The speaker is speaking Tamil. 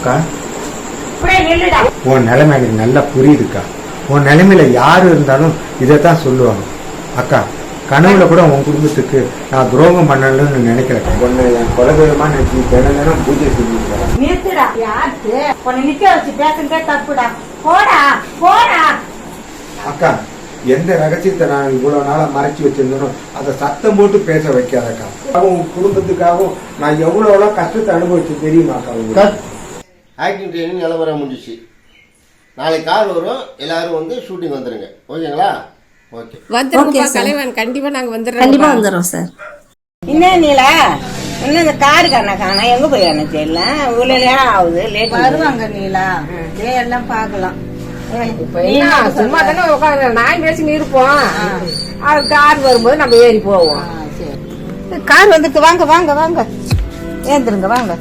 அக்கா. உன் நிலைமை எனக்கு நல்லா புரியுதுக்கா. உன் நிலைமையில யாரு இருந்தாலும் இதைத்தான் சொல்லுவாங்க. அக்கா கனவுல கூட உன் குடும்பத்துக்கு நான் துரோகம் பண்ணலன்னு நினைக்கிறேன். உன்னை என் குலதெய்வமா நினைச்சு தினம் தினம் பூஜை செஞ்சுட்டு வரேன் நிறுத்துடா யாருக்கு? உன்னை நிக்க வச்சு பேசுறதே தப்புடா. போடா போடா. அக்கா எந்த ரகசியத்தை நான் இவ்வளவு நாளா மறைச்சு வச்சிருந்தேனோ அதை சத்தம் போட்டு பேச வைக்காதக்கா. அவன் உன் குடும்பத்துக்காகவும் நான் எவ்வளவு எவ்வளவு கஷ்டத்தை அனுபவிச்சு தெரியுமாக்கா உங்களுக்கு? ஆக்டிங் ட்ரைனிங் நிலவரம் முடிஞ்சிச்சு. நாளைக்கு கார் வரும். எல்லாரும் வந்து ஷூட்டிங் வந்துடுங்க ஓகேங்களா? ஓகே. வந்துருங்கப்பா தலைவன். கண்டிப்பா நாங்க வந்துடுறோம் கண்டிப்பா வந்துடுறோம் சார் என்ன நீலா? இன்னும் இந்த காரு காண. காணா எங்க போய் எல்லாம் இவ்வளவு நேரம் ஆகுது. லேட் வருவாங்க நீலா. இதே எல்லாம் பார்க்கலாம். என்ன சும்மா தானே உட்காந்து நாய் பேசி இருப்போம் அது கார் வரும்போது நம்ம ஏறி போவோம். கார் வந்துட்டு வாங்க வாங்க வாங்க. ஏந்திருங்க வாங்க.